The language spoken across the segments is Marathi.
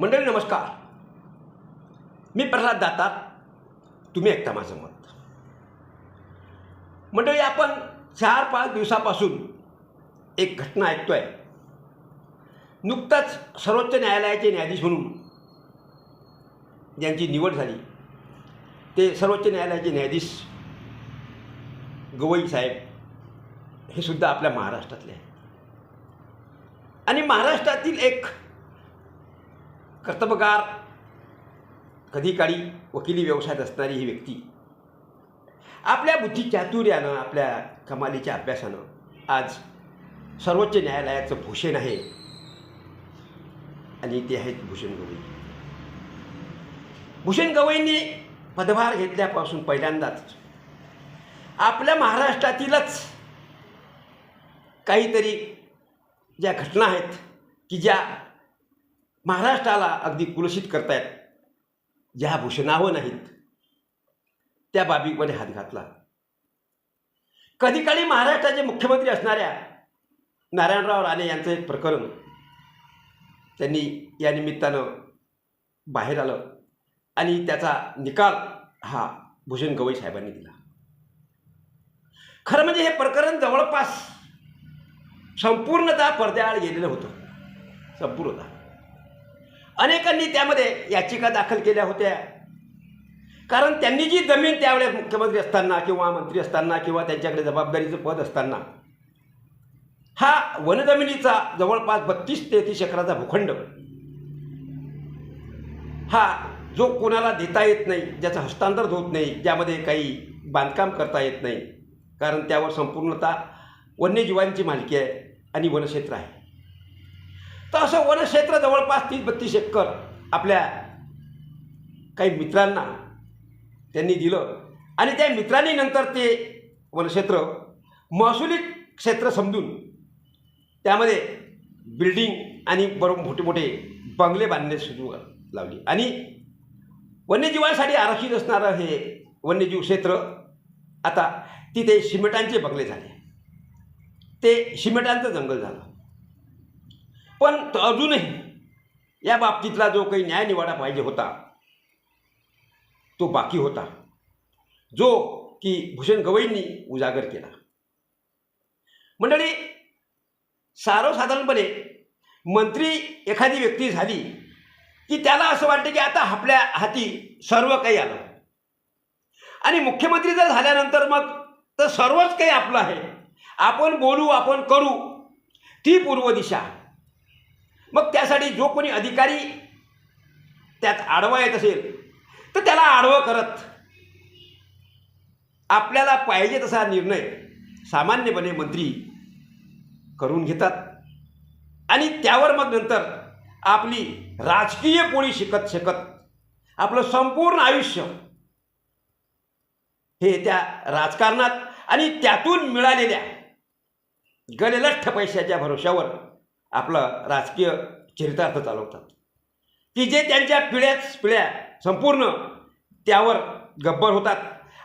मंडळी नमस्कार. मी प्रल्हाद दातार. तुम्ही ऐकता माझं मत. मंडळी आपण चार पाच दिवसापासून एक घटना ऐकतोय. नुकताच सर्वोच्च न्यायालयाचे न्यायाधीश म्हणून ज्यांची निवड झाली ते सर्वोच्च न्यायालयाचे न्यायाधीश गवई साहेब हे सुद्धा आपल्या महाराष्ट्रातले आहेत. आणि महाराष्ट्रातील एक कर्तबगार कधी काळी वकिली व्यवसायात असणारी ही व्यक्ती. आपल्या बुद्धी चातुर्यानं आपल्या कमालीच्या अभ्यासानं आज सर्वोच्च न्यायालयाचं भूषण आहे. आणि ते आहेत भूषण गवई भूषण गवईंनी पदभार घेतल्यापासून पहिल्यांदाच आपल्या महाराष्ट्रातीलच काहीतरी ज्या घटना आहेत की ज्या महाराष्ट्राला अगदी कुलसित करतायत. ज्या भूषणावं नाहीत. त्या बाबीमध्ये हात घातला. कधी काळी महाराष्ट्राचे मुख्यमंत्री असणाऱ्या नारायणराव राणे यांचं एक प्रकरण त्यांनी या निमित्तानं बाहेर आलं आणि त्याचा निकाल हा भूषण गवई साहेबांनी दिला. खरं म्हणजे हे प्रकरण जवळपास संपूर्णतः पडद्याआड गेलेलं होतं. संपूर्णतः. अनेकांनी त्यामध्ये याचिका दाखल केल्या होत्या. कारण त्यांनी जी जमीन त्यावेळेस मुख्यमंत्री असताना किंवा मंत्री असताना किंवा त्यांच्याकडे जबाबदारीचं पद असताना हा वनजमिनीचा जवळपास बत्तीस तेहतीस एकराचा भूखंड हा जो कोणाला देता येत नाही ज्याचं हस्तांतर होत नाही ज्यामध्ये काही बांधकाम करता येत नाही कारण त्यावर संपूर्णतः वन्यजीवांची मालकी आहे आणि वनक्षेत्र आहे. तर असं वनक्षेत्र जवळपास तीस बत्तीस एकर आपल्या काही मित्रांना त्यांनी दिलं. आणि त्या मित्रांनी नंतर ते वनक्षेत्र महसुली क्षेत्र समजून त्यामध्ये बिल्डिंग आणि बरोबर मोठे मोठे बंगले बांधणे सुरू लावली. आणि वन्यजीवांसाठी आरक्षित असणारं हे वन्यजीव क्षेत्र आता तिथे सिमेंटांचे बंगले झाले. ते सिमेंटांचं जंगल झालं. पण अजूनही या बाबतीतला जो काही न्याय निवाडा पाहिजे होता तो बाकी होता. जो की भूषण गवईंनी उजागर केला. मंडळी सर्वसाधारणपणे मंत्री एखादी व्यक्ती झाली की त्याला असं वाटतं की आता आपल्या हाती सर्व काही आलं. आणि मुख्यमंत्री जर झाल्यानंतर मग तर सर्वच काही आपलं आहे. आपण बोलू आपण करू ती पूर्व दिशा. मग त्यासाठी जो कोणी अधिकारी त्यात आडवा येत असेल तर त्याला आडवं करत आपल्याला पाहिजे तसा निर्णय सामान्यपणे मंत्री करून घेतात. आणि त्यावर मग नंतर आपली राजकीय पोळी शिकत शिकत आपलं संपूर्ण आयुष्य हे त्या राजकारणात आणि त्यातून मिळालेल्या गलेलठ्ठ पैशाच्या भरोश्यावर आपलं राजकीय चरितार्थ चालवतात. की जे त्यांच्या पिढ्याच पिढ्या संपूर्ण त्यावर गब्बर होतात.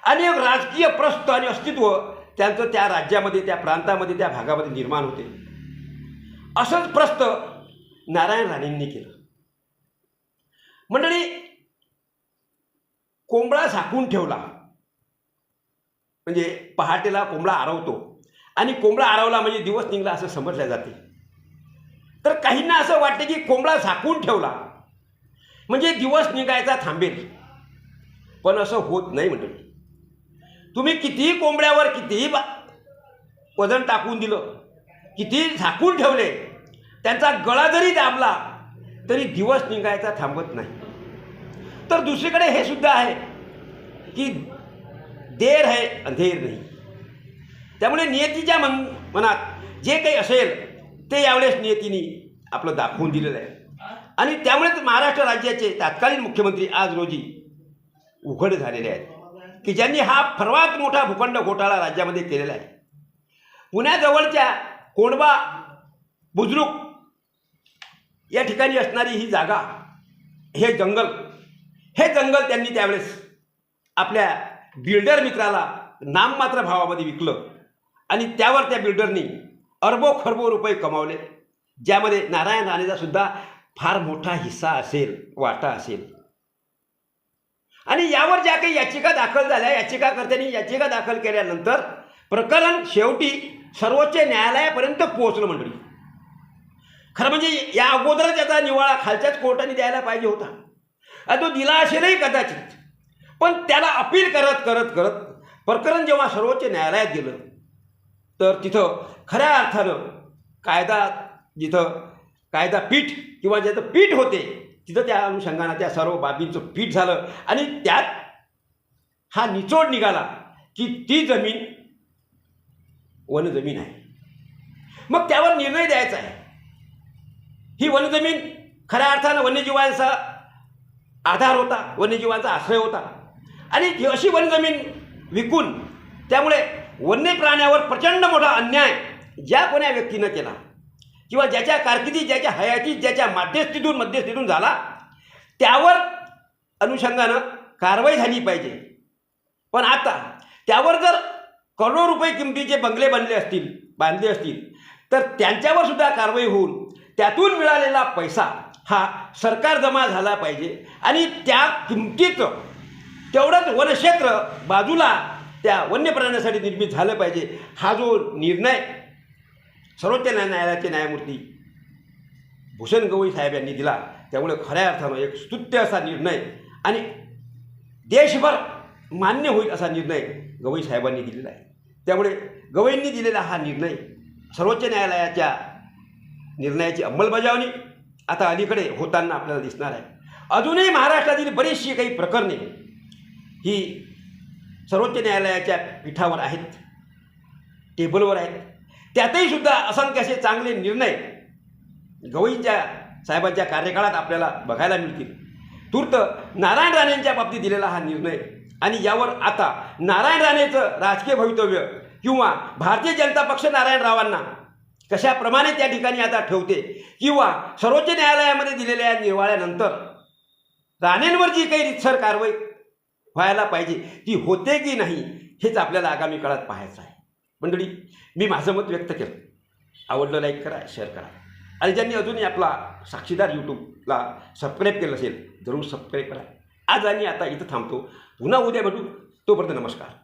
आणि एक राजकीय प्रस्त आणि अस्तित्व त्यांचं त्या राज्यामध्ये त्या प्रांतामध्ये त्या भागामध्ये निर्माण होते. असंच प्रस्त नारायण राणेंनी केलं. मंडळी कोंबडा झाकून ठेवला. म्हणजे पहाटेला कोंबडा आरवतो. आणि कोंबडा आरवला म्हणजे दिवस निघला असं समजल्या जाते. तर काहींना असं वाटतं की कोंबडा झाकून ठेवला. म्हणजे दिवस निघायचा थांबेल. पण असं होत नाही मंडळी तुम्ही कितीही कोंबड्यावर कितीही बा वजन टाकून दिलं कितीही झाकून ठेवले त्यांचा गळा जरी दाबला तरी दिवस निघायचा थांबत नाही. तर दुसरीकडे हे सुद्धा आहे की देर है अंधेर नाही. त्यामुळे नियतीच्या मन मनात जे काही असेल ते यावेळेस नियतीने आपलं दाखवून दिलेलं आहे. आणि त्यामुळेच महाराष्ट्र राज्याचे तत्कालीन मुख्यमंत्री आज रोजी उघड झालेले आहेत. की ज्यांनी हा सर्वात मोठा भूखंड घोटाळा राज्यामध्ये केलेला आहे. पुण्याजवळच्या कोंडबा बुजरुक या ठिकाणी असणारी ही जागा हे जंगल हे जंगल त्यांनी त्यावेळेस आपल्या बिल्डर मित्राला नाममात्र भावामध्ये विकलं. आणि त्यावर त्या बिल्डरनी अरबो खरबो रुपये कमावले. ज्यामध्ये नारायण राणेचा सुद्धा फार मोठा हिस्सा असेल वाटा असेल. आणि यावर ज्या काही याचिका दाखल झाल्या याचिकाकर्त्यांनी याचिका दाखल केल्यानंतर प्रकरण शेवटी सर्वोच्च न्यायालयापर्यंत पोहोचलं मंडळी. खरं म्हणजे या अगोदरच याचा निवाळा खालच्याच कोर्टाने द्यायला पाहिजे होता. आणि तो दिला असेलही कदाचित. पण त्याला अपील करत करत करत प्रकरण जेव्हा सर्वोच्च न्यायालयात गेलं तर तिथं खऱ्या अर्थानं कायदा जिथं कायदा पीठ किंवा ज्याचं पीठ होते तिथं त्या अनुषंगानं त्या सर्व बाबींचं पीठ झालं. आणि त्यात हा निचोड निघाला की ती जमीन वनजमीन आहे. मग त्यावर निर्णय द्यायचा आहे. ही वनजमीन खऱ्या अर्थानं वन्यजीवांचा आधार होता वन्यजीवांचा आश्रय होता. आणि अशी वनजमीन विकून त्यामुळे वन्य प्राण्यावर प्रचंड मोठा अन्याय ज्या कोण्या व्यक्तीनं केला किंवा ज्याच्या कारकिर्दीत ज्याच्या हयातीत ज्याच्या मध्यस्थीतून मध्यस्थीतून झाला त्यावर अनुषंगानं कारवाई झाली पाहिजे. पण आता त्यावर जर करोडो रुपये किमतीचे बंगले बनले असतील बांधले असतील तर त्यांच्यावर सुद्धा कारवाई होऊन त्यातून मिळालेला पैसा हा सरकार जमा झाला पाहिजे. आणि त्या किमतीचं तेवढंच वनक्षेत्र बाजूला त्या वन्य प्राण्यासाठी निर्मित झालं पाहिजे. हा जो निर्णय सर्वोच्च न्याय न्यायालयाचे न्यायमूर्ती भूषण गवई साहेब यांनी दिला त्यामुळे खऱ्या अर्थानं एक स्तुत्य असा निर्णय आणि देशभर मान्य होईल असा निर्णय गवई साहेबांनी दिलेला आहे. त्यामुळे गवईंनी दिलेला हा निर्णय सर्वोच्च न्यायालयाच्या निर्णयाची अंमलबजावणी आता अलीकडे होताना आपल्याला दिसणार आहे. अजूनही महाराष्ट्रातील बरीचशी काही प्रकरणे ही सर्वोच्च न्यायालयाच्या पीठावर आहेत. टेबलवर आहेत. त्यातही सुद्धा असंख्य असे चांगले निर्णय गवईंच्या साहेबांच्या कार्यकाळात आपल्याला बघायला मिळतील. तूर्त नारायण राणेंच्या बाबतीत दिलेला हा निर्णय आणि यावर आता नारायण राणेचं राजकीय भवितव्य किंवा भारतीय जनता पक्ष नारायणरावांना कशाप्रमाणे त्या ठिकाणी आता ठेवते किंवा सर्वोच्च न्यायालयामध्ये दिलेल्या निवाळ्यानंतर राणेंवर जी काही रितसर कारवाई व्हायला पाहिजे. ती होते की नाही हेच आपल्याला आगामी काळात पाहायचं आहे. मंडळी मी माझं मत व्यक्त केलं. आवडलं लाईक करा शेअर करा. आणि ज्यांनी अजूनही आपला साक्षीदार यूट्यूबला सबस्क्राईब केलं असेल जरूर सबस्क्राईब करा. आज आणि आता इथं थांबतो. पुन्हा उद्या भेटू. तोपर्यंत नमस्कार.